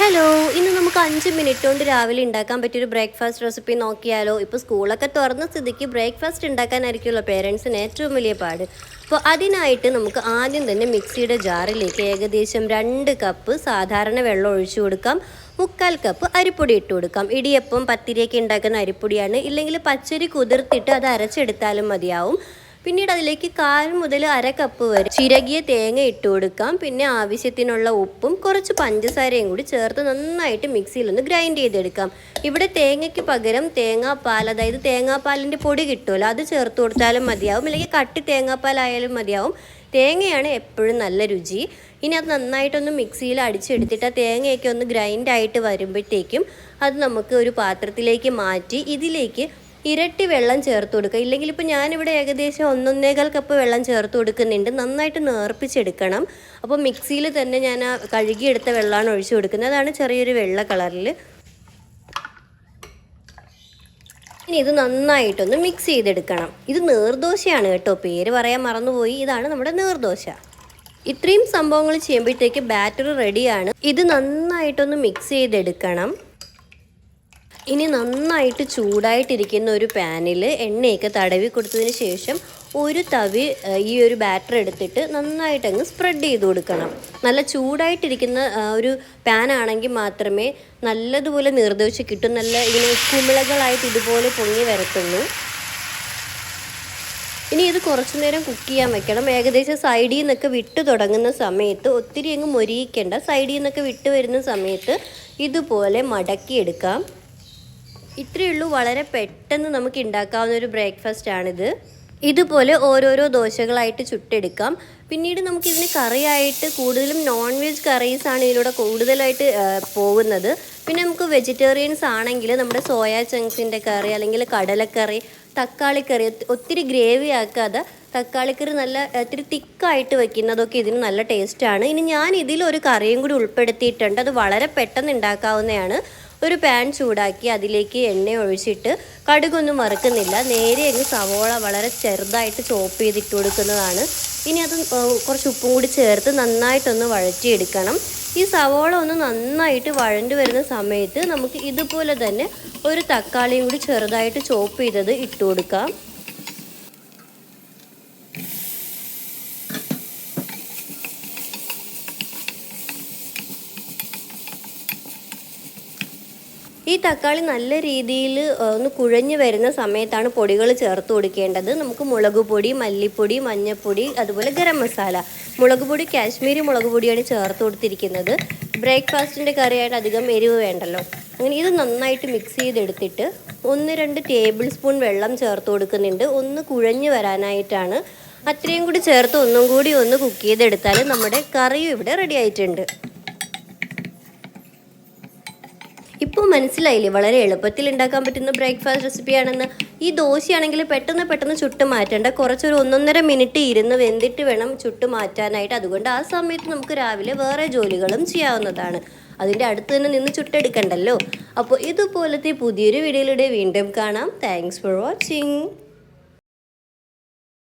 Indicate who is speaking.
Speaker 1: Hello ഇന്ന് നമുക്ക് അഞ്ച് മിനിറ്റ് കൊണ്ട് രാവിലെ ഉണ്ടാക്കാൻ പറ്റിയൊരു ബ്രേക്ക്ഫാസ്റ്റ് റെസിപ്പി നോക്കിയാലോ? ഇപ്പോൾ സ്കൂളൊക്കെ തുറന്ന സ്ഥിതിക്ക് ബ്രേക്ക്ഫാസ്റ്റ് ഉണ്ടാക്കാനായിരിക്കുമല്ലോ പേരൻസിന് ഏറ്റവും വലിയ പാട്. അപ്പോൾ അതിനായിട്ട് നമുക്ക് ആദ്യം തന്നെ മിക്സിയുടെ ജാറിലേക്ക് ഏകദേശം രണ്ട് കപ്പ് സാധാരണ വെള്ളം ഒഴിച്ചു കൊടുക്കാം. മുക്കാൽ കപ്പ് അരിപ്പൊടി ഇട്ട് കൊടുക്കാം. ഇടിയപ്പം പത്തിരിയൊക്കെ ഉണ്ടാക്കുന്ന അരിപ്പൊടിയാണ്. ഇല്ലെങ്കിൽ പച്ചരി കുതിർത്തിട്ട് അത് അരച്ചെടുത്താലും മതിയാവും. പിന്നീട് അതിലേക്ക് കാൽ മുതൽ അര കപ്പ് വരെ ചിരകിയ തേങ്ങ ഇട്ട് കൊടുക്കാം. പിന്നെ ആവശ്യത്തിനുള്ള ഉപ്പും കുറച്ച് പഞ്ചസാരയും കൂടി ചേർത്ത് നന്നായിട്ട് മിക്സിയിൽ ഒന്ന് ഗ്രൈൻഡ് ചെയ്തെടുക്കാം. ഇവിടെ തേങ്ങയ്ക്ക് പകരം തേങ്ങാപ്പാൽ അതായത് തേങ്ങാപ്പാലിന്റെ പൊടി കിട്ടുമല്ലോ അത് ചേർത്ത് കൊടുത്താലും മതിയാവും. അല്ലെങ്കിൽ കട്ടി തേങ്ങാപ്പാലായാലും മതിയാവും. തേങ്ങയാണ് എപ്പോഴും നല്ല രുചി. ഇനി അത് നന്നായിട്ടൊന്ന് മിക്സിയിൽ അടിച്ചെടുത്തിട്ട് ആ തേങ്ങയൊക്കെ ഒന്ന് ഗ്രൈൻഡായിട്ട് വരുമ്പോഴത്തേക്കും അത് നമുക്ക് ഒരു പാത്രത്തിലേക്ക് മാറ്റി ഇതിലേക്ക് ഇരട്ടി വെള്ളം ചേർത്ത് കൊടുക്കുക. ഇല്ലെങ്കിൽ ഇപ്പോൾ ഞാനിവിടെ ഏകദേശം ഒന്നൊന്നേകാൽ കപ്പ് വെള്ളം ചേർത്ത് കൊടുക്കുന്നുണ്ട്. നന്നായിട്ട് നേർപ്പിച്ചെടുക്കണം. അപ്പോൾ മിക്സിയിൽ തന്നെ ഞാൻ ആ കഴുകിയെടുത്ത വെള്ളമാണ് ഒഴിച്ചു കൊടുക്കുന്നത്. അതാണ് ചെറിയൊരു വെള്ള കളറിൽ. ഇനി ഇത് നന്നായിട്ടൊന്ന് മിക്സ് ചെയ്തെടുക്കണം. ഇത് നീർദോശയാണ് കേട്ടോ പേര് പറയാൻ മറന്നുപോയി. ഇതാണ് നമ്മുടെ നീർദോശ. ഇത്രയും സംഭവങ്ങൾ ചെയ്യുമ്പോഴത്തേക്ക് ബാറ്ററി റെഡിയാണ്. ഇത് നന്നായിട്ടൊന്ന് മിക്സ് ചെയ്തെടുക്കണം. ഇനി നന്നായിട്ട് ചൂടായിട്ടിരിക്കുന്ന ഒരു പാനിൽ എണ്ണയൊക്കെ തടവി കൊടുത്തതിന് ശേഷം ഒരു തവി ഈ ഒരു ബാറ്റർ എടുത്തിട്ട് നന്നായിട്ടങ്ങ് സ്പ്രെഡ് ചെയ്ത് കൊടുക്കണം. നല്ല ചൂടായിട്ടിരിക്കുന്ന ഒരു പാനാണെങ്കിൽ മാത്രമേ നല്ലതുപോലെ നിർദ്ദേശിച്ച് കിട്ടും. നല്ല ഇങ്ങനെ കുമിളകളായിട്ട് ഇതുപോലെ പൊങ്ങി വരത്തുള്ളൂ. ഇനി ഇത് കുറച്ചു നേരം കുക്ക് ചെയ്യാൻ വെക്കണം. ഏകദേശം സൈഡിൽ നിന്നൊക്കെ വിട്ട് തുടങ്ങുന്ന സമയത്ത് ഒത്തിരി അങ്ങ് മൊരിയിക്കേണ്ട സൈഡിൽ നിന്നൊക്കെ വിട്ട് വരുന്ന സമയത്ത് ഇതുപോലെ മടക്കിയെടുക്കാം. ഇത്രയേ ഉള്ളൂ വളരെ പെട്ടെന്ന് നമുക്ക് ഉണ്ടാക്കാവുന്ന ഒരു ബ്രേക്ക്ഫാസ്റ്റ് ആണിത്. ഇതുപോലെ ഓരോരോ ദോശകളായിട്ട് ചുട്ടെടുക്കാം. പിന്നീട് നമുക്ക് ഇതിന് കറിയായിട്ട് കൂടുതലും നോൺ വെജ് കറീസ് ആണ് ഇതിലൂടെ കൂടുതലായിട്ട് പോകുന്നത്. പിന്നെ നമുക്ക് വെജിറ്റേറിയൻസ് ആണെങ്കിൽ നമ്മുടെ സോയാ ചങ്ക്സിന്റെ കറി അല്ലെങ്കിൽ കടലക്കറി തക്കാളിക്കറി ഒത്തി- ഒത്തിരി ഗ്രേവി ആക്കാതെ തക്കാളിക്കറി നല്ല ഒത്തിരി തിക്കായിട്ട് വെക്കുന്നതൊക്കെ ഇതിന് നല്ല ടേസ്റ്റാണ് ഇനി ഞാൻ ഇതിലൊരു കറിയും കൂടി ഉൾപ്പെടുത്തിയിട്ടുണ്ട്. അത് വളരെ പെട്ടെന്ന് ഉണ്ടാക്കാവുന്നതാണ് ഒരു പാൻ ചൂടാക്കി അതിലേക്ക് എണ്ണ ഒഴിച്ചിട്ട് കടുകൊന്നും മറക്കുന്നില്ല നേരെ അങ്ങ് സവോള വളരെ ചെറുതായിട്ട് ചോപ്പ് ചെയ്തിട്ട് കൊടുക്കുന്നതാണ്. ഇനി അത് കുറച്ച് ഉപ്പും കൂടി ചേർത്ത് നന്നായിട്ടൊന്ന് വഴറ്റിയെടുക്കണം. ഈ സവോള ഒന്ന് നന്നായിട്ട് വഴണ്ടു വരുന്ന സമയത്ത് നമുക്ക് ഇതുപോലെ തന്നെ ഒരു തക്കാളിയും കൂടി ചെറുതായിട്ട് ചോപ്പ് ചെയ്തത് ഇട്ട് കൊടുക്കാം. ഈ തക്കാളി നല്ല രീതിയിൽ ഒന്ന് കുഴഞ്ഞു വരുന്ന സമയത്താണ് പൊടികൾ ചേർത്ത് കൊടുക്കേണ്ടത്. നമുക്ക് മുളക് പൊടി മല്ലിപ്പൊടി മഞ്ഞൾപ്പൊടി അതുപോലെ ഗരം മസാല. മുളക് പൊടി കാശ്മീരി മുളക് പൊടിയാണ് ചേർത്ത് കൊടുത്തിരിക്കുന്നത്. ബ്രേക്ക്ഫാസ്റ്റിന്റെ കറിയായിട്ട് അധികം എരിവ് വേണ്ടല്ലോ. അങ്ങനെ ഇത് നന്നായിട്ട് മിക്സ് ചെയ്തെടുത്തിട്ട് ഒന്ന് രണ്ട് ടേബിൾ സ്പൂൺ വെള്ളം ചേർത്ത് കൊടുക്കുന്നുണ്ട്. ഒന്ന് കുഴഞ്ഞു വരാനായിട്ടാണ്. അത്രയും കൂടി ചേർത്ത് ഒന്നും കൂടി ഒന്ന് കുക്ക് ചെയ്തെടുത്താൽ നമ്മുടെ കറിയും ഇവിടെ റെഡി ആയിട്ടുണ്ട്. ഇപ്പോൾ മനസ്സിലായില്ലേ? വളരെ എളുപ്പത്തിൽ ഉണ്ടാക്കാൻ പറ്റുന്ന ബ്രേക്ക്ഫാസ്റ്റ് റെസിപ്പിയാണെന്ന് ഈ ദോശയാണെങ്കിൽ പെട്ടെന്ന് പെട്ടെന്ന് ചുട്ട് മാറ്റേണ്ട. കുറച്ചൊരു ഒന്നൊന്നര മിനിറ്റ് ഇരുന്ന് വെന്തിട്ട് വേണം ചുട്ട് മാറ്റാനായിട്ട്. അതുകൊണ്ട് ആ സമയത്ത് നമുക്ക് രാവിലെ വേറെ ജോലികളും ചെയ്യാവുന്നതാണ്. അതിന്റെ അടുത്ത് തന്നെ നിന്ന് ചുട്ടെടുക്കണ്ടല്ലോ. അപ്പോൾ ഇതുപോലത്തെ പുതിയൊരു വീഡിയോയിലൂടെ വീണ്ടും കാണാം. Thanks for watching